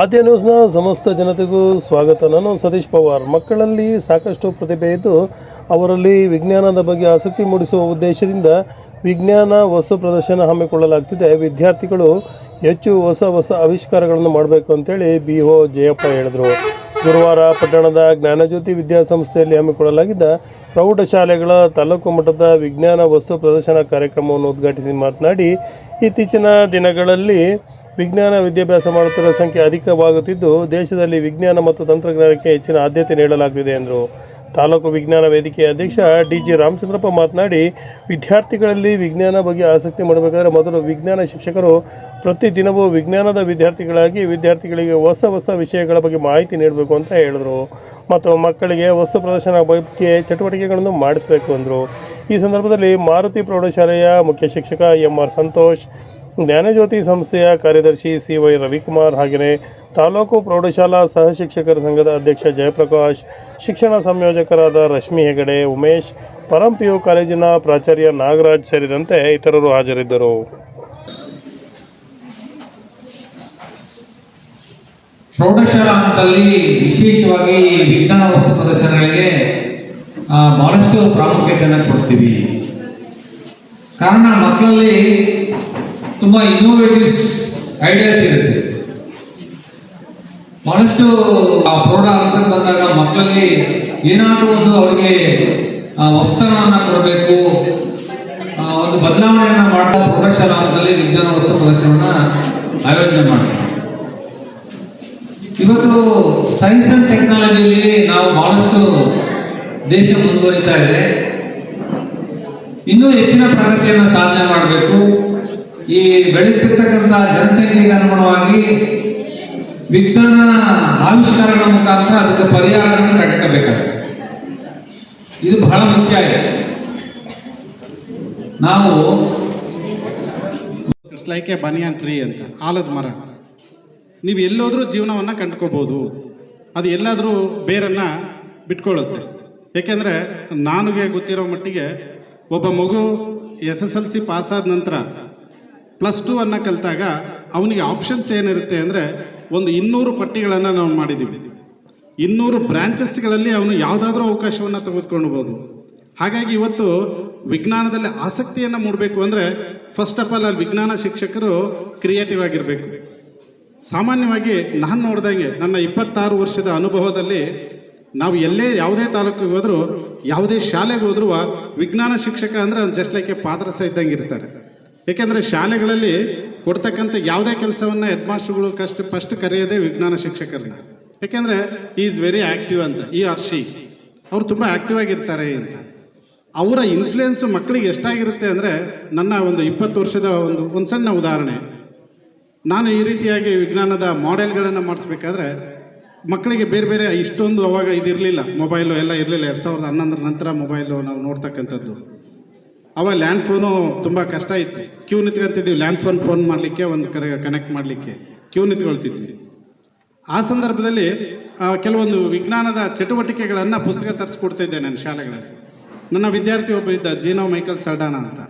ಆದ್ಯ ನ್ಯೂಸ್ನ ಸಮಸ್ತ ಜನತೆಗೂ ಸ್ವಾಗತ. ನಾನು ಸತೀಶ್ ಪವಾರ್. ಮಕ್ಕಳಲ್ಲಿ ಸಾಕಷ್ಟು ಪ್ರತಿಭೆ ಇದ್ದು ಅವರಲ್ಲಿ ವಿಜ್ಞಾನದ ಬಗ್ಗೆ ಆಸಕ್ತಿ ಮೂಡಿಸುವ ಉದ್ದೇಶದಿಂದ ವಿಜ್ಞಾನ ವಸ್ತು ಪ್ರದರ್ಶನ ಹಮ್ಮಿಕೊಳ್ಳಲಾಗ್ತಿದೆ. ವಿದ್ಯಾರ್ಥಿಗಳು ಹೆಚ್ಚು ಹೊಸ ಹೊಸ ಆವಿಷ್ಕಾರಗಳನ್ನು ಮಾಡಬೇಕು ಅಂತೇಳಿ ಬಿ ಒ ಜಯಪ್ಪ ಹೇಳಿದರು. ಗುರುವಾರ ಪಟ್ಟಣದ ಜ್ಞಾನಜ್ಯೋತಿ ವಿದ್ಯಾಸಂಸ್ಥೆಯಲ್ಲಿ ಹಮ್ಮಿಕೊಳ್ಳಲಾಗಿದ್ದ ಪ್ರೌಢಶಾಲೆಗಳ ತಾಲೂಕು ಮಟ್ಟದ ವಿಜ್ಞಾನ ವಸ್ತು ಪ್ರದರ್ಶನ ಕಾರ್ಯಕ್ರಮವನ್ನು ಉದ್ಘಾಟಿಸಿ ಮಾತನಾಡಿ, ಇತ್ತೀಚಿನ ದಿನಗಳಲ್ಲಿ ವಿಜ್ಞಾನ ವಿದ್ಯಾಭ್ಯಾಸ ಮಾಡುತ್ತಿರುವ ಸಂಖ್ಯೆ ಅಧಿಕವಾಗುತ್ತಿದ್ದು, ದೇಶದಲ್ಲಿ ವಿಜ್ಞಾನ ಮತ್ತು ತಂತ್ರಜ್ಞಾನಕ್ಕೆ ಹೆಚ್ಚಿನ ಆದ್ಯತೆ ನೀಡಲಾಗುತ್ತಿದೆ ಎಂದರು. ತಾಲೂಕು ವಿಜ್ಞಾನ ವೇದಿಕೆ ಅಧ್ಯಕ್ಷ ಡಿ ಜಿ ರಾಮಚಂದ್ರಪ್ಪ ಮಾತನಾಡಿ, ವಿದ್ಯಾರ್ಥಿಗಳಲ್ಲಿ ವಿಜ್ಞಾನ ಬಗ್ಗೆ ಆಸಕ್ತಿ ಮಾಡಬೇಕಾದ್ರೆ ಮೊದಲು ವಿಜ್ಞಾನ ಶಿಕ್ಷಕರು ಪ್ರತಿದಿನವೂ ವಿಜ್ಞಾನದ ವಿದ್ಯಾರ್ಥಿಗಳಾಗಿ ವಿದ್ಯಾರ್ಥಿಗಳಿಗೆ ಹೊಸ ಹೊಸ ವಿಷಯಗಳ ಬಗ್ಗೆ ಮಾಹಿತಿ ನೀಡಬೇಕು ಅಂತ ಹೇಳಿದರು. ಮತ್ತು ಮಕ್ಕಳಿಗೆ ವಸ್ತು ಪ್ರದರ್ಶನ ಬಗ್ಗೆ ಚಟುವಟಿಕೆಗಳನ್ನು ಮಾಡಿಸಬೇಕು ಅಂದರು. ಈ ಸಂದರ್ಭದಲ್ಲಿ ಮಾರುತಿ ಪ್ರೌಢಶಾಲೆಯ ಮುಖ್ಯ ಶಿಕ್ಷಕ ಎಂ ಆರ್ ಸಂತೋಷ್ ಜ್ಞಾನಜ್ಯೋತಿ ಸಂಸ್ಥೆಯ ಕಾರ್ಯದರ್ಶಿ ಸಿ ವೈ ರವಿಕುಮಾರ್ ಹಾಗೆಯೇ ತಾಲೂಕು ಪ್ರೌಢಶಾಲಾ ಸಹ ಶಿಕ್ಷಕರ ಸಂಘದ ಅಧ್ಯಕ್ಷ ಜಯಪ್ರಕಾಶ್, ಶಿಕ್ಷಣ ಸಂಯೋಜಕರಾದ ರಶ್ಮಿ ಹೆಗಡೆ, ಉಮೇಶ್, ಪರಂ ಪಿಯು ಕಾಲೇಜಿನ ಪ್ರಾಚಾರ್ಯ ನಾಗರಾಜ್ ಸೇರಿದಂತೆ ಇತರರು ಹಾಜರಿದ್ದರು. ಪ್ರೌಢಶಾಲಾ ಹಂತದಲ್ಲಿ ವಿಶೇಷವಾಗಿ ವಿಜ್ಞಾನ ವಸ್ತು ಪ್ರದರ್ಶನಗಳಿಗೆ ಬಹಳಷ್ಟು ಪ್ರಾಮುಖ್ಯತೆಯನ್ನು ಕೊಡ್ತೀವಿ. ಕಾರಣ ಮಕ್ಕಳಲ್ಲಿ ತುಂಬಾ ಇನ್ನೋವೇಟಿವ್ಸ್ ಐಡಿಯಾಸ್ ಇರುತ್ತೆ. ಬಹಳಷ್ಟು ಆ ಪ್ರೌಢ ಅಂತ ಬಂದಾಗ ಮಕ್ಕಳಿಗೆ ಏನಾದರೂ ಒಂದು ಅವರಿಗೆ ವಸ್ತುವನ್ನ ಕೊಡಬೇಕು ಒಂದು ಬದಲಾವಣೆಯನ್ನ ಮಾಡುವ ಪ್ರೌಢಶಾಲಾ ಹಂತದಲ್ಲಿ ವಿಜ್ಞಾನ ವಸ್ತು ಪ್ರದರ್ಶನವನ್ನ ಆಯೋಜನೆ ಮಾಡ್ತೀವಿ ಇವತ್ತು ಸೈನ್ಸ್ ಅಂಡ್ ಟೆಕ್ನಾಲಜಿಯಲ್ಲಿ ನಾವು ಬಹಳಷ್ಟು ದೇಶ ಮುಂದುವರಿತಾ ಇದೆ. ಇನ್ನೂ ಹೆಚ್ಚಿನ ಪ್ರಗತಿಯನ್ನು ಸಾಧನೆ ಮಾಡಬೇಕು. ಈ ಬೆಳೀತಿರ್ತಕ್ಕಂಥ ಜನಸಂಖ್ಯೆಗೆ ಅನುಗುಣವಾಗಿ ವಿಜ್ಞಾನ ಆವಿಷ್ಕಾರಗಳ ಮುಖಾಂತರ ಅದಕ್ಕೆ ಪರಿಹಾರಗಳನ್ನು ಕಟ್ಕೋಬೇಕಾಗುತ್ತೆ ಇದು ಬಹಳ ಮುಖ್ಯ ಆಗಿದೆ. ನಾವು ಲೈಕ್ ಎ ಬನಿಯನ್ ಟ್ರೀ ಅಂತ, ಆಲದ ಮರ. ನೀವು ಎಲ್ಲೋದ್ರೂ ಜೀವನವನ್ನು ಕಂಡ್ಕೋಬೋದು ಅದು ಎಲ್ಲಾದರೂ ಬೇರನ್ನು ಬಿಟ್ಕೊಳ್ಳುತ್ತೆ. ಏಕೆಂದರೆ ನನಗೆ ಗೊತ್ತಿರೋ ಮಟ್ಟಿಗೆ ಒಬ್ಬ ಮಗು ಎಸ್ ಎಸ್ ಎಲ್ ಸಿ ಪಾಸಾದ ನಂತರ ಪ್ಲಸ್ ಟೂ ಅನ್ನು ಕಲಿತಾಗ ಅವನಿಗೆ ಆಪ್ಷನ್ಸ್ ಏನಿರುತ್ತೆ ಅಂದರೆ ಒಂದು ಇನ್ನೂರು ಪಟ್ಟಿಗಳನ್ನು ನಾವು ಮಾಡಿದ್ದೀವಿ ಇನ್ನೂರು ಬ್ರಾಂಚಸ್ಗಳಲ್ಲಿ ಅವನು ಯಾವುದಾದ್ರೂ ಅವಕಾಶವನ್ನು ತೆಗೆದುಕೊಳ್ಬೋದು ಹಾಗಾಗಿ ಇವತ್ತು ವಿಜ್ಞಾನದಲ್ಲಿ ಆಸಕ್ತಿಯನ್ನು ಮೂಡಬೇಕು ಅಂದರೆ ಫಸ್ಟ್ ಆಫ್ ಆಲ್ ಅಲ್ಲಿ ವಿಜ್ಞಾನ ಶಿಕ್ಷಕರು ಕ್ರಿಯೇಟಿವ್ ಆಗಿರಬೇಕು. ಸಾಮಾನ್ಯವಾಗಿ ನಾನು ನೋಡ್ದಂಗೆ ನನ್ನ ಇಪ್ಪತ್ತಾರು ವರ್ಷದ ಅನುಭವದಲ್ಲಿ ನಾವು ಎಲ್ಲೇ ಯಾವುದೇ ತಾಲೂಕಿಗೆ ಹೋದರೂ, ಯಾವುದೇ ಶಾಲೆಗೆ ಹೋದ್ರೂ ವಿಜ್ಞಾನ ಶಿಕ್ಷಕ ಅಂದರೆ ಜಸ್ಟ್ ಲೈಕ್ ಎ ಸಹ ಇದ್ದಂಗೆ ಇರ್ತಾರೆ ಏಕೆಂದರೆ ಶಾಲೆಗಳಲ್ಲಿ ಕೊಡ್ತಕ್ಕಂಥ ಯಾವುದೇ ಕೆಲಸವನ್ನು ಹೆಡ್ ಮಾಸ್ಟರ್ಗಳು ಕಷ್ಟ ಫಸ್ಟ್ ಕರೆಯೋದೇ ವಿಜ್ಞಾನ ಶಿಕ್ಷಕರನ್ನ ಯಾಕೆಂದರೆ ಈಸ್ ವೆರಿ ಆ್ಯಕ್ಟಿವ್ ಅಂತ ಈ ಆರ್ ಶಿ ಅವ್ರು ತುಂಬ ಆಕ್ಟಿವ್ ಆಗಿರ್ತಾರೆ ಅಂತ. ಅವರ ಇನ್ಫ್ಲುಯೆನ್ಸು ಮಕ್ಕಳಿಗೆ ಎಷ್ಟಾಗಿರುತ್ತೆ ಅಂದರೆ ನನ್ನ ಒಂದು ಇಪ್ಪತ್ತು ವರ್ಷದ ಒಂದು ಒಂದು ಸಣ್ಣ ಉದಾಹರಣೆ. ನಾನು ಈ ರೀತಿಯಾಗಿ ವಿಜ್ಞಾನದ ಮಾಡೆಲ್ಗಳನ್ನು ಮಾಡಿಸ್ಬೇಕಾದ್ರೆ ಮಕ್ಕಳಿಗೆ ಬೇರೆ ಬೇರೆ ಇಷ್ಟೊಂದು ಅವಾಗ ಇದಿರಲಿಲ್ಲ. ಮೊಬೈಲು ಎಲ್ಲ ಇರಲಿಲ್ಲ, ಎರಡು ಸಾವಿರದ ಹನ್ನೊಂದರ ನಂತರ ಮೊಬೈಲು ನಾವು ನೋಡ್ತಕ್ಕಂಥದ್ದು. ಅವಾಗ ಲ್ಯಾಂಡ್ ಫೋನು ತುಂಬ ಕಷ್ಟ ಇತ್ತು. ಕ್ಯೂ ನಿಂತ್ಕೊಂತಿದ್ವಿ ಲ್ಯಾಂಡ್ ಫೋನ್ ಫೋನ್ ಮಾಡಲಿಕ್ಕೆ ಒಂದು ಕರೆ ಕನೆಕ್ಟ್ ಮಾಡಲಿಕ್ಕೆ. ಕ್ಯೂ ನಿಂತ್ಕೊಳ್ತಿದ್ವಿ. ಆ ಸಂದರ್ಭದಲ್ಲಿ ಆ, ಕೆಲವೊಂದು ವಿಜ್ಞಾನದ ಚಟುವಟಿಕೆಗಳನ್ನು ಪುಸ್ತಕ ತರಿಸ್ಕೊಡ್ತಿದ್ದೆ ನನ್ನ ಶಾಲೆಗಳಲ್ಲಿ. ನನ್ನ ವಿದ್ಯಾರ್ಥಿ ಒಬ್ಬ ಇದ್ದ ಜೀನೋ ಮೈಕಲ್ ಸರ್ಡಾನ ಅಂತ.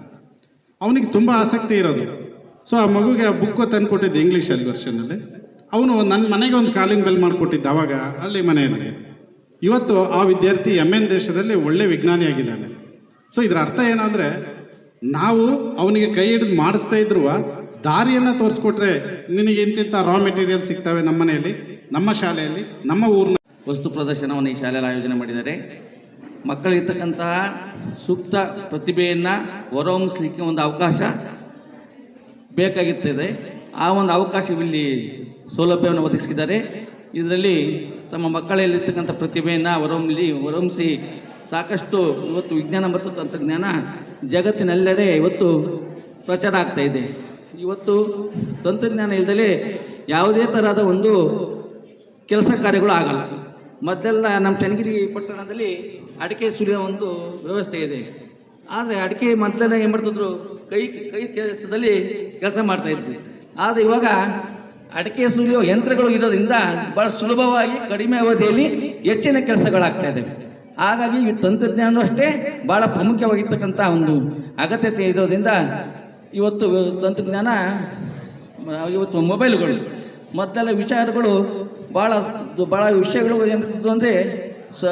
ಅವನಿಗೆ ತುಂಬ ಆಸಕ್ತಿ ಇರೋದು. ಸೊ ಆ ಮಗುಗೆ ಬುಕ್ ತಂದು ಕೊಟ್ಟಿದ್ದೆ ಇಂಗ್ಲೀಷಲ್ಲಿ ವರ್ಷನಲ್ಲಿ ಅವನು ನನ್ನ ಮನೆಗೆ ಒಂದು ಕಾಲಿಂಗ್ ಬೆಲ್ ಮಾಡಿಕೊಟ್ಟಿದ್ದ ಅವಾಗ ಅಲ್ಲಿ ಮನೆಯಲ್ಲಿ. ಇವತ್ತು ಆ ವಿದ್ಯಾರ್ಥಿ ಎಂ ಎನ್ ದೇಶದಲ್ಲಿ ಒಳ್ಳೆ ವಿಜ್ಞಾನಿಯಾಗಿದ್ದಾನೆ. ಸೊ ಇದರ ಅರ್ಥ ಏನಂದ್ರೆ, ನಾವು ಅವನಿಗೆ ಕೈ ಹಿಡಿದು ಮಾಡಿಸ್ತಾ ಇದ್ರು ದಾರಿಯನ್ನು ತೋರಿಸ್ಕೊಟ್ರೆ ನಿನಗೆ ಇಂತಿಂಥ ರಾ ಮೆಟೀರಿಯಲ್ ಸಿಗ್ತವೆ ನಮ್ಮ ಮನೆಯಲ್ಲಿ, ನಮ್ಮ ಶಾಲೆಯಲ್ಲಿ, ನಮ್ಮ ಊರಿನ ವಸ್ತು ಪ್ರದರ್ಶನವನ್ನು ಈ ಶಾಲೆಯಲ್ಲಿ ಆಯೋಜನೆ ಮಾಡಿದ್ದಾರೆ ಮಕ್ಕಳಿರ್ತಕ್ಕಂತಹ ಸೂಕ್ತ ಪ್ರತಿಭೆಯನ್ನು ಹೊರಹೊಮ್ಮಿಸ್ಲಿಕ್ಕೆ ಒಂದು ಅವಕಾಶ ಬೇಕಾಗಿರ್ತದೆ. ಆ ಒಂದು ಅವಕಾಶವಿಲ್ಲಿ ಸೌಲಭ್ಯವನ್ನು ಒದಗಿಸಿದ್ದಾರೆ ಇದರಲ್ಲಿ ತಮ್ಮ ಮಕ್ಕಳಲ್ಲಿರ್ತಕ್ಕಂಥ ಪ್ರತಿಭೆಯನ್ನು ಹೊರಹೊಮ್ಮಲಿ ಹೊರಹೊಮ್ಮಿಸಿ ಸಾಕಷ್ಟು ಇವತ್ತು ವಿಜ್ಞಾನ ಮತ್ತು ತಂತ್ರಜ್ಞಾನ ಜಗತ್ತಿನೆಲ್ಲೆಡೆ ಇವತ್ತು ಪ್ರಚಾರ ಆಗ್ತಾ ಇದೆ. ಇವತ್ತು ತಂತ್ರಜ್ಞಾನ ಇಲ್ಲದಲೇ ಯಾವುದೇ ಥರದ ಒಂದು ಕೆಲಸ ಕಾರ್ಯಗಳು ಆಗಲ್ಲ. ಮೊದಲೆಲ್ಲ ನಮ್ಮ ಚನ್ನಗಿರಿ ಪಟ್ಟಣದಲ್ಲಿ ಅಡಿಕೆ ಸುಲಿಯೋ ಒಂದು ವ್ಯವಸ್ಥೆ ಇದೆ. ಆದರೆ ಅಡಿಕೆ ಮೊದಲೆಲ್ಲ ಏನು ಮಾಡ್ತಿದ್ರು? ಕೈ ಕೈ ಕೆಲಸದಲ್ಲಿ ಕೆಲಸ ಮಾಡ್ತಾ ಇದ್ವಿ. ಆದರೆ ಇವಾಗ ಅಡಿಕೆ ಸುಲಿಯೋ ಯಂತ್ರಗಳು ಇರೋದ್ರಿಂದ ಭಾಳ ಸುಲಭವಾಗಿ ಕಡಿಮೆ ಅವಧಿಯಲ್ಲಿ ಹೆಚ್ಚಿನ ಕೆಲಸಗಳಾಗ್ತಾ ಇದ್ದಾವೆ ಹಾಗಾಗಿ ಈ ತಂತ್ರಜ್ಞಾನ ಅಷ್ಟೇ ಭಾಳ ಪ್ರಮುಖವಾಗಿರ್ತಕ್ಕಂಥ ಒಂದು ಅಗತ್ಯತೆ ಇರೋದ್ರಿಂದ ಇವತ್ತು ತಂತ್ರಜ್ಞಾನ, ಇವತ್ತು ಮೊಬೈಲ್ಗಳು ಮೊದಲೆಲ್ಲ ವಿಚಾರಗಳು ಭಾಳ ಭಾಳ ವಿಷಯಗಳು ಎಂಥದ್ದು ಅಂದರೆ ಸ,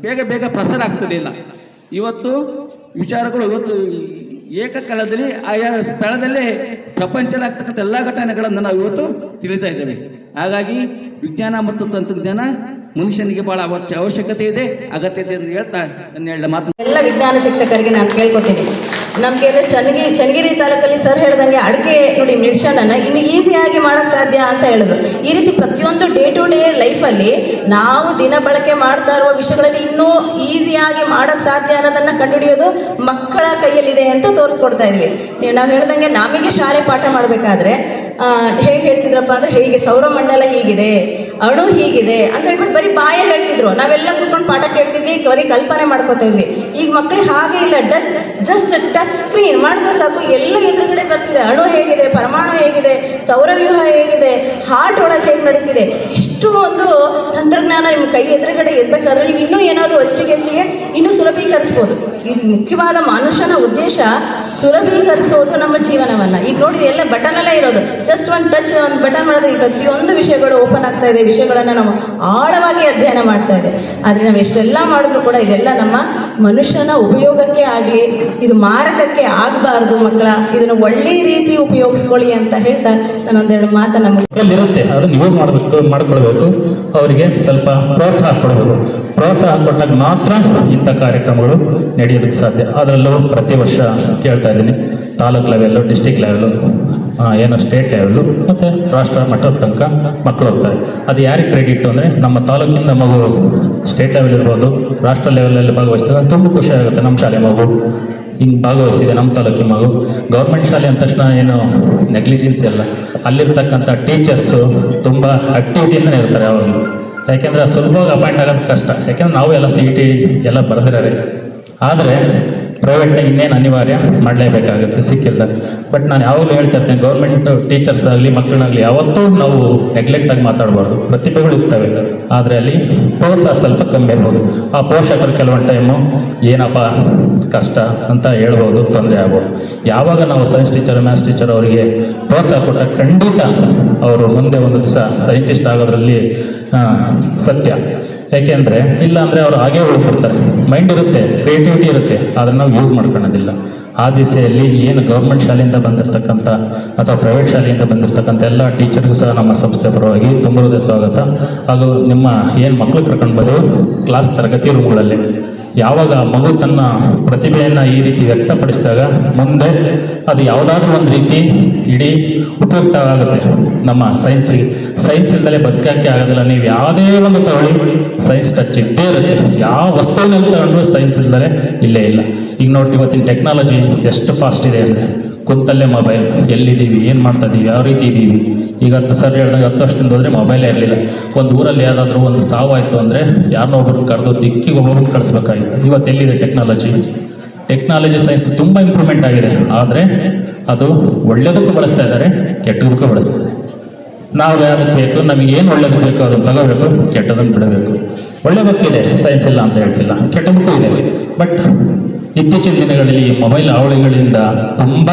ಬೇಗ ಬೇಗ ಪ್ರಸಾರ ಆಗ್ತಿರಲಿಲ್ಲ ಇವತ್ತು ವಿಚಾರಗಳು ಇವತ್ತು ಏಕಕಾಲದಲ್ಲಿ ಆಯಾ ಸ್ಥಳದಲ್ಲೇ ಪ್ರಪಂಚದಲ್ಲಿ ಆಗ್ತಕ್ಕಂಥ ಎಲ್ಲ ಘಟನೆಗಳನ್ನು ನಾವು ಇವತ್ತು ತಿಳಿತಾ ಇದ್ದೇವೆ. ಹಾಗಾಗಿ ವಿಜ್ಞಾನ ಮತ್ತು ತಂತ್ರಜ್ಞಾನ ಮನುಷ್ಯನಿಗೆ ಬಹಳ ಅವಶ್ಯ ಅವಶ್ಯಕತೆ ಇದೆ, ಅಗತ್ಯತೆ ಅಂತ ಹೇಳ್ತಾ ನನ್ನ ಹೇಳ ಮಾತು. ಎಲ್ಲ ವಿಜ್ಞಾನ ಶಿಕ್ಷಕರಿಗೆ ನಾನು ಕೇಳ್ಕೊತೀನಿ. ನಮಗೆ ಚನ್ನಗಿ ಚನ್ನಗಿರಿ ತಾಲೂಕಲ್ಲಿ ಸರ್ ಹೇಳ್ದಂಗೆ ಅಡಿಕೆ ನೋಡಿ ಮಿಶ್ರಣನ ಇನ್ನು ಈಸಿಯಾಗಿ ಮಾಡೋಕ್ಕೆ ಸಾಧ್ಯ ಅಂತ ಹೇಳಿದ್ರು. ಈ ರೀತಿ ಪ್ರತಿಯೊಂದು ಡೇ ಟು ಡೇ ಲೈಫಲ್ಲಿ ನಾವು ದಿನ ಬಳಕೆ ಮಾಡ್ತಾ ಇರುವ ವಿಷಯಗಳಲ್ಲಿ ಇನ್ನೂ ಈಸಿಯಾಗಿ ಮಾಡೋಕ್ಕೆ ಸಾಧ್ಯ ಅನ್ನೋದನ್ನು ಕಂಡುಹಿಡಿಯೋದು ಮಕ್ಕಳ ಕೈಯಲ್ಲಿದೆ ಅಂತ ತೋರಿಸ್ಕೊಡ್ತಾ ಇದ್ವಿ. ನಾವು ಹೇಳ್ದಂಗೆ ನಮಗೆ ಶಾಲೆ ಪಾಠ ಮಾಡಬೇಕಾದ್ರೆ ಹೇಗೆ ಹೇಳ್ತಿದ್ರಪ್ಪ ಅಂದರೆ, ಹೇಗೆ ಸೌರಮಂಡಲ ಹೀಗಿದೆ, ಅಣು ಹೀಗಿದೆ ಅಂತ ಹೇಳ್ಬಿಟ್ಟು ಬರೀ ಬಾಯಲ್ಲಿ ಹೇಳ್ತಿದ್ರು. ನಾವೆಲ್ಲ ಕೂತ್ಕೊಂಡು ಪಾಠ ಕೇಳ್ತಿದ್ವಿ, ಬರೀ ಕಲ್ಪನೆ ಮಾಡ್ಕೋತಾ ಇದ್ವಿ. ಈಗ ಮಕ್ಕಳಿಗೆ ಹಾಗೆ ಇಲ್ಲ ಡಚ್ ಜಸ್ಟ್ ಟಚ್ ಸ್ಕ್ರೀನ್ ಮಾಡಿದ್ರೆ ಸಾಕು, ಎಲ್ಲ ಎದುರುಗಡೆ ಬರ್ತಿದೆ. ಅಣು ಹೇಗಿದೆ, ಪರಮಾಣು ಹೇಗಿದೆ ಸೌರವ್ಯೂಹ ಹೇಗಿದೆ ಹಾರ್ಟ್ ಒಳಗೆ ಹೇಗೆ ನಡೀತಿದೆ. ಇಷ್ಟು ಒಂದು ತಂತ್ರಜ್ಞಾನ ನಿಮ್ಮ ಕೈ ಎದುರುಗಡೆ ಇರಬೇಕಾದ್ರೆ ನೀವು ಇನ್ನೂ ಏನಾದರೂ ಹೆಚ್ಚಿಗೆ ಇನ್ನೂ ಸುಲಭೀಕರಿಸ್ಬೋದು. ಇದು ಮುಖ್ಯವಾದ ಮನುಷ್ಯನ ಉದ್ದೇಶ ಸುಲಭೀಕರಿಸೋದು ನಮ್ಮ ಜೀವನವನ್ನು. ಈಗ ನೋಡಿ, ಎಲ್ಲ ಬಟನಲ್ಲೇ ಇರೋದು. ಜಸ್ಟ್ ಒಂದು ಟಚ್ ಒಂದು ಬಟನ್ ಮಾಡಿದ್ರೆ ಪ್ರತಿಯೊಂದು ವಿಷಯಗಳು ಓಪನ್ ಆಗ್ತಾ ಇದೆ. ವಿಷಯಗಳನ್ನು ನಾವು ಆಳವಾಗಿ ಅಧ್ಯಯನ ಮಾಡ್ತಾ ಇದೆ. ಆದರೆ ನಾವು ಎಷ್ಟೆಲ್ಲ ಮಾಡಿದ್ರು ಕೂಡ ಇದೆಲ್ಲ ನಮ್ಮ ಮನುಷ್ಯನ ಉಪಯೋಗಕ್ಕೆ ಆಗಲಿ, ಇದು ಮಾರಕಕ್ಕೆ ಆಗಬಾರ್ದು ಮಕ್ಕಳ, ಇದನ್ನು ಒಳ್ಳೆ ರೀತಿ ಉಪಯೋಗಿಸ್ಕೊಳ್ಳಿ ಅಂತ ಹೇಳ್ತಾ ನಾನು ಒಂದೆರಡು ಮಾತು. ಇರುತ್ತೆ ಅದನ್ನ ಯೂಸ್ ಮಾಡಬೇಕು, ಮಾಡ್ಕೊಳ್ಬೇಕು. ಅವರಿಗೆ ಸ್ವಲ್ಪ ಪ್ರೋತ್ಸಾಹ ಕೊಡಬೇಕು. ಪ್ರೋತ್ಸಾಹ ಕೊಟ್ಟಾಗ ಮಾತ್ರ ಇಂಥ ಕಾರ್ಯಕ್ರಮಗಳು ನಡೆಯೋದಕ್ಕೆ ಸಾಧ್ಯ. ಅದರಲ್ಲೂ ಪ್ರತಿ ವರ್ಷ ಕೇಳ್ತಾ ಇದ್ದೀನಿ. ತಾಲೂಕ್ ಲೆವೆಲ್ಲು ಡಿಸ್ಟಿಕ್ ಲೆವೆಲ್ಲು ಏನು ಸ್ಟೇಟ್ ಲೆವೆಲ್ಲು ಮತ್ತು ರಾಷ್ಟ್ರ ಮಟ್ಟದ ತನಕ ಮಕ್ಕಳು ಹೋಗ್ತಾರೆ. ಅದು ಯಾರಿಗೆ ಕ್ರೆಡಿಟ್ ಅಂದರೆ ನಮ್ಮ ತಾಲೂಕಿನ ಮಗು ಸ್ಟೇಟ್ ಲೆವೆಲ್ ಇರ್ಬೋದು, ರಾಷ್ಟ್ರ ಲೆವೆಲಲ್ಲಿ ಭಾಗವಹಿಸಿದಾಗ ತುಂಬ ಖುಷಿ ಆಗುತ್ತೆ ನಮ್ಮ ಶಾಲೆ ಮಗು. ಹಿಂಗೆ ಭಾಗವಹಿಸಿದೆ ನಮ್ಮ ತಾಲೂಕಿನ ಮಗು. ಗೌರ್ಮೆಂಟ್ ಶಾಲೆ ಅಂದ ತಕ್ಷಣ ಏನು ನೆಗ್ಲಿಜೆನ್ಸಿ ಅಲ್ಲ ಅಲ್ಲಿರ್ತಕ್ಕಂಥ ಟೀಚರ್ಸು ತುಂಬ ಆಕ್ಟಿವಿಟಿಯಿಂದ ಇರ್ತಾರೆ ಯಾವಾಗಲೂ ಯಾಕೆಂದರೆ ಸುಲಭವಾಗಿ ಅಪಾಯಿಂಟ್ ಆಗೋದು ಕಷ್ಟ. ಯಾಕೆಂದ್ರೆ ನಾವು ಎಲ್ಲ ಸಿ ಇ ಟಿ ಎಲ್ಲ ಬರೆದಿರೋರೆ. ಆದರೆ ಪ್ರೈವೇಟ್ನಾಗ ಇನ್ನೇನು ಅನಿವಾರ್ಯ ಮಾಡಲೇಬೇಕಾಗುತ್ತೆ, ಸಿಕ್ಕಿಲ್ಲ. ಬಟ್ ನಾನು ಯಾವಾಗಲೂ ಹೇಳ್ತಾ ಇರ್ತೇನೆ ಗೌರ್ಮೆಂಟ್ ಟೀಚರ್ಸ್ ಆಗಲಿ ಮಕ್ಕಳನ್ನಾಗಲಿ ಯಾವತ್ತೂ ನಾವು ನೆಗ್ಲೆಕ್ಟ್ ಆಗಿ ಮಾತಾಡಬಾರ್ದು. ಪ್ರತಿಭೆಗಳು ಇರ್ತವೆ. ಆದರೆ ಅಲ್ಲಿ ಪ್ರೋತ್ಸಾಹ ಸ್ವಲ್ಪ ಕಮ್ಮಿ ಇರ್ಬೋದು. ಆ ಪೋಷಕರು ಕೆಲವೊಂದು ಟೈಮು ಏನಪ್ಪ, ಕಷ್ಟ ಅಂತ ಹೇಳ್ಬೋದು, ತೊಂದರೆ ಆಗ್ಬೋದು. ಯಾವಾಗ ನಾವು ಸೈನ್ಸ್ ಟೀಚರ್ ಮ್ಯಾಥ್ಸ್ ಟೀಚರ್ ಅವರಿಗೆ ಪ್ರೋತ್ಸಾಹ ಕೊಟ್ಟ ಖಂಡಿತ ಅವರು ಮುಂದೆ ಒಂದು ದಿವಸ ಸೈಂಟಿಸ್ಟ್ ಆಗೋದ್ರಲ್ಲಿ ಸತ್ಯ. ಯಾಕೆಂದರೆ ಇಲ್ಲ ಅಂದರೆ ಅವರು ಹಾಗೇ ಉಳ್ಕೊಡ್ತಾರೆ ಮೈಂಡ್ ಇರುತ್ತೆ ಕ್ರಿಯೇಟಿವಿಟಿ ಇರುತ್ತೆ ಅದನ್ನು ನಾವು ಯೂಸ್ ಮಾಡ್ಕೊಳ್ಳೋದಿಲ್ಲ. ಆ ದಿಸೆಯಲ್ಲಿ ಏನು ಗೌರ್ಮೆಂಟ್ ಶಾಲೆಯಿಂದ ಬಂದಿರತಕ್ಕಂಥ ಅಥವಾ ಪ್ರೈವೇಟ್ ಶಾಲೆಯಿಂದ ಬಂದಿರತಕ್ಕಂಥ ಎಲ್ಲ ಟೀಚರ್ಗೂ ಸಹ ನಮ್ಮ ಸಂಸ್ಥೆ ಪರವಾಗಿ ತುಂಬ ಹೃದಯ ಸ್ವಾಗತ. ಹಾಗೂ ನಿಮ್ಮ ಏನು ಮಕ್ಕಳು ಕರ್ಕೊಂಡು ಬಂದು ಕ್ಲಾಸ್ ತರಗತಿ ರೂಮ್ಗಳಲ್ಲಿ ಯಾವಾಗ ಮಗು ತನ್ನ ಪ್ರತಿಭೆಯನ್ನು ಈ ರೀತಿ ವ್ಯಕ್ತಪಡಿಸಿದಾಗ ಮುಂದೆ ಅದು ಯಾವುದಾದ್ರೂ ಒಂದು ರೀತಿ ಇಡೀ ಉಪಯುಕ್ತವಾಗುತ್ತೆ. ನಮ್ಮ ಸೈನ್ಸ್ ಸೈನ್ಸ್ ಇಲ್ದಲೇ ಬದುಕಕ್ಕೆ ಆಗೋದಿಲ್ಲ. ನೀವು ಯಾವುದೇ ಒಂದು ತಗೊಳ್ಳಿ, ಸೈನ್ಸ್ ಟಚ್ ಇದ್ದೇ ಇರುತ್ತೆ. ಯಾವ ವಸ್ತುವಿನಲ್ಲಿ ತಗೊಂಡ್ರು ಸೈನ್ಸ್ ಇಲ್ದಲೇ ಇಲ್ಲೇ ಇಲ್ಲ. ಈಗ ನೋಡಿ, ಇವತ್ತಿನ ಟೆಕ್ನಾಲಜಿ ಎಷ್ಟು ಫಾಸ್ಟ್ ಇದೆ ಅಂದರೆ ಕುಂತಲ್ಲೇ ಮೊಬೈಲ್ ಎಲ್ಲಿದ್ದೀವಿ? ಏನು ಮಾಡ್ತಾ ಇದ್ದೀವಿ ಯಾವ ರೀತಿ ಇದ್ದೀವಿ? ಈಗ ಹತ್ತು ಸರ್ ಹೇಳಿದಾಗ ಹತ್ತು ವರ್ಷದಿಂದ ಹೋದರೆ ಮೊಬೈಲೇ ಇರಲಿಲ್ಲ. ಒಂದು ಊರಲ್ಲಿ ಯಾರಾದರೂ ಒಂದು ಸಾವಾಯಿತು ಅಂದರೆ ಯಾರನ್ನೋ ಒಬ್ಬರು ಕರೆದು ದಿಕ್ಕಿಗೆ ಹೋಗಿ ಕಳಿಸ್ಬೇಕಾಗಿತ್ತು. ಇವತ್ತು ಎಲ್ಲಿದೆ ಟೆಕ್ನಾಲಜಿ ಟೆಕ್ನಾಲಜಿ ಸೈನ್ಸ್ ತುಂಬ ಇಂಪ್ರೂವ್ಮೆಂಟ್ ಆಗಿದೆ. ಆದರೆ ಅದು ಒಳ್ಳೆಯದಕ್ಕೂ ಬಳಸ್ತಾ ಇದ್ದಾರೆ, ಕೆಟ್ಟದಕ್ಕೂ ಬಳಸ್ತಾ ಇದ್ದಾರೆ. ನಾವು ಯಾವ್ದಕ್ಕೆ ಬೇಕು, ನಮಗೆ ಏನು ಒಳ್ಳೇದಕ್ಕೆ ಬೇಕೋ ಅದನ್ನು ತಗೋಬೇಕು, ಕೆಟ್ಟದನ್ನು ಬಿಡಬೇಕು. ಒಳ್ಳೆಯದಕ್ಕಿದೆ ಸೈನ್ಸ್ ಇಲ್ಲ ಅಂತ ಹೇಳ್ತಿಲ್ಲ. ಕೆಟ್ಟದಕ್ಕೂ ಇದೆ. ಬಟ್ ಇತ್ತೀಚಿನ ದಿನಗಳಲ್ಲಿ ಮೊಬೈಲ್ ಅವಳಿಗಳಿಂದ ತುಂಬ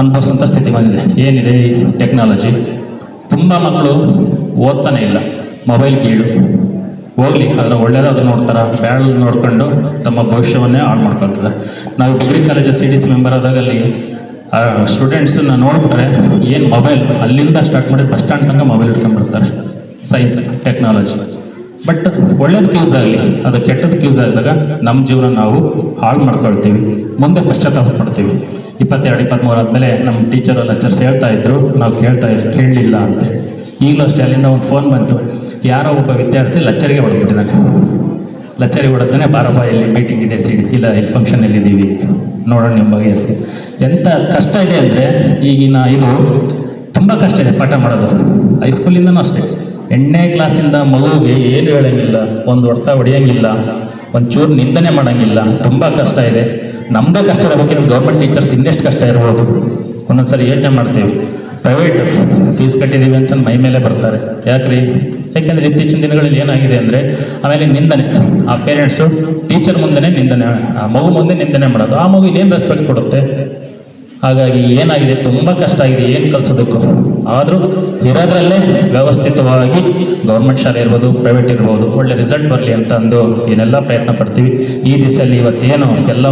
ಅನುಭವಿಸುವಂಥ ಸ್ಥಿತಿ ಬಂದಿದೆ. ಏನಿದೆ ಈ ಟೆಕ್ನಾಲಜಿ ತುಂಬ ಮಕ್ಕಳು ಓದ್ತಾನೆ ಇಲ್ಲ. ಮೊಬೈಲ್ ಕೀಳು ಹೋಗ್ಲಿ ಅದರ ಒಳ್ಳೇದಾದ್ರು ನೋಡ್ತಾರ ಬ್ಯಾಳ್ ನೋಡ್ಕೊಂಡು ತಮ್ಮ ಭವಿಷ್ಯವನ್ನೇ ಹಾಳು ಮಾಡ್ಕೊಳ್ತಾರೆ ನಾವು degree college C D C member ಆದಾಗ ಅಲ್ಲಿ ಸ್ಟೂಡೆಂಟ್ಸನ್ನ ನೋಡ್ಬಿಟ್ರೆ ಏನು ಮೊಬೈಲ್ ಅಲ್ಲಿಂದ ಸ್ಟಾರ್ಟ್ ಮಾಡಿ ಬಸ್ ಸ್ಟ್ಯಾಂಡ್ ತನಕ ಮೊಬೈಲ್ ಇಟ್ಕೊಂಡ್ಬಿಡ್ತಾರೆ ಸೈನ್ಸ್ ಟೆಕ್ನಾಲಜಿ ಬಟ್ ಒಳ್ಳೇದಕ್ಕೆ ಯೂಸ್ ಆಗಲಿ, ಅದು ಕೆಟ್ಟದ್ದು ಕ್ಯೂಸ್ ಆಗಿದಾಗ ನಮ್ಮ ಜೀವನ ನಾವು ಹಾಳು ಮಾಡ್ಕೊಳ್ತೀವಿ. ಮುಂದೆ ಪಶ್ಚಾತ್ತಾಪ ಪಡ್ತೀವಿ. ಇಪ್ಪತ್ತೆರಡು ಇಪ್ಪತ್ತ್ಮೂರು ಆದಮೇಲೆ ನಮ್ಮ ಟೀಚರ್ ಲೆಕ್ಚರ್ಸ್ ಹೇಳ್ತಾ ಇದ್ರು, ನಾವು ಕೇಳ್ತಾ ಕೇಳಲಿಲ್ಲ ಅಂತೇಳಿ. ಈಗಲೂ ಅಷ್ಟೇ, ಅಲ್ಲಿಂದ ಒಂದು ಫೋನ್ ಬಂತು. ಯಾರೋ ಒಬ್ಬ ವಿದ್ಯಾರ್ಥಿ ಲೆಕ್ಚರ್ಗೆ ಹೊಡೆದ್ಬಿಟ್ಟಿದ್ದಾನೆ ಲಚ್ಚರಿ ಹೊಡೆದ್ಮೇಲೆ ಬಾರಪ್ಪ, ಇಲ್ಲಿ ಮೀಟಿಂಗ್ ಇದೆ, ಸಿ ಇಲ್ಲ, ಇಲ್ಲಿ ಫಂಕ್ಷನ್ ಇದ್ದೀವಿ ನೋಡೋಣ ನಿಮ್ಮ ಬಗೆಹರಿಸಿ ಎಂಥ ಕಷ್ಟ ಇದೆ ಅಂದರೆ, ಈಗಿನ ಇದು, ತುಂಬ ಕಷ್ಟ ಇದೆ, ಪಾಠ ಮಾಡೋದು. ಹೈಸ್ಕೂಲಿಂದನೂ ಅಷ್ಟೇ. ಎಂಟನೇ ಕ್ಲಾಸಿಂದ ಮಗುವಿಗೆ ಏನು ಹೇಳಂಗಿಲ್ಲ, ಒಂದು ಹೊಡ್ತ ಹೊಡೆಯಂಗಿಲ್ಲ ಒಂಚೂರು ನಿಂದನೆ ಮಾಡೋಂಗಿಲ್ಲ, ತುಂಬ ಕಷ್ಟ ಇದೆ. ನಮ್ಮದೇ ಕಷ್ಟ ಇರಬೇಕಿನ್ನು ಗೌರ್ಮೆಂಟ್ ಟೀಚರ್ಸ್ ಇನ್ನೆಷ್ಟು ಕಷ್ಟ ಇರ್ಬೋದು. ಒಂದೊಂದ್ಸರಿ ಯೋಚನೆ ಮಾಡ್ತೀವಿ. ಪ್ರೈವೇಟ್ ಫೀಸ್ ಕಟ್ಟಿದ್ದೀವಿ ಅಂತ ಮೈ ಮೇಲೆ ಬರ್ತಾರೆ. ಯಾಕ್ರಿ? ಯಾಕೆಂದರೆ ಇತ್ತೀಚಿನ ದಿನಗಳಲ್ಲಿ ಏನಾಗಿದೆ ಅಂದರೆ, ಆಮೇಲೆ ನಿಂದನೆ. ಆ ಪೇರೆಂಟ್ಸು ಟೀಚರ್ ಮುಂದೆ ನಿಂದನೆ, ಆ ಮಗು ಮುಂದೆ ನಿಂದನೆ ಮಾಡೋದು. ಆ ಮಗು ಏನು ರೆಸ್ಪೆಕ್ಟ್ ಕೊಡುತ್ತೆ? ಹಾಗಾಗಿ ಏನಾಗಿದೆ? ತುಂಬ ಕಷ್ಟ ಆಗಿದೆ. ಏನು ಕಲಿಸೋದಕ್ಕೂ? ಆದರೂ ಇರೋದ್ರಲ್ಲೇ ವ್ಯವಸ್ಥಿತವಾಗಿ ಗೌರ್ಮೆಂಟ್ ಶಾಲೆ ಇರ್ಬೋದು ಪ್ರೈವೇಟ್ ಇರ್ಬೋದು, ಒಳ್ಳೆ ರಿಸಲ್ಟ್ ಬರಲಿ ಅಂತ ಅಂದು ಏನೆಲ್ಲ ಪ್ರಯತ್ನ ಪಡ್ತೀವಿ. ಈ ದಿಸೆಯಲ್ಲಿ ಇವತ್ತೇನು ಎಲ್ಲ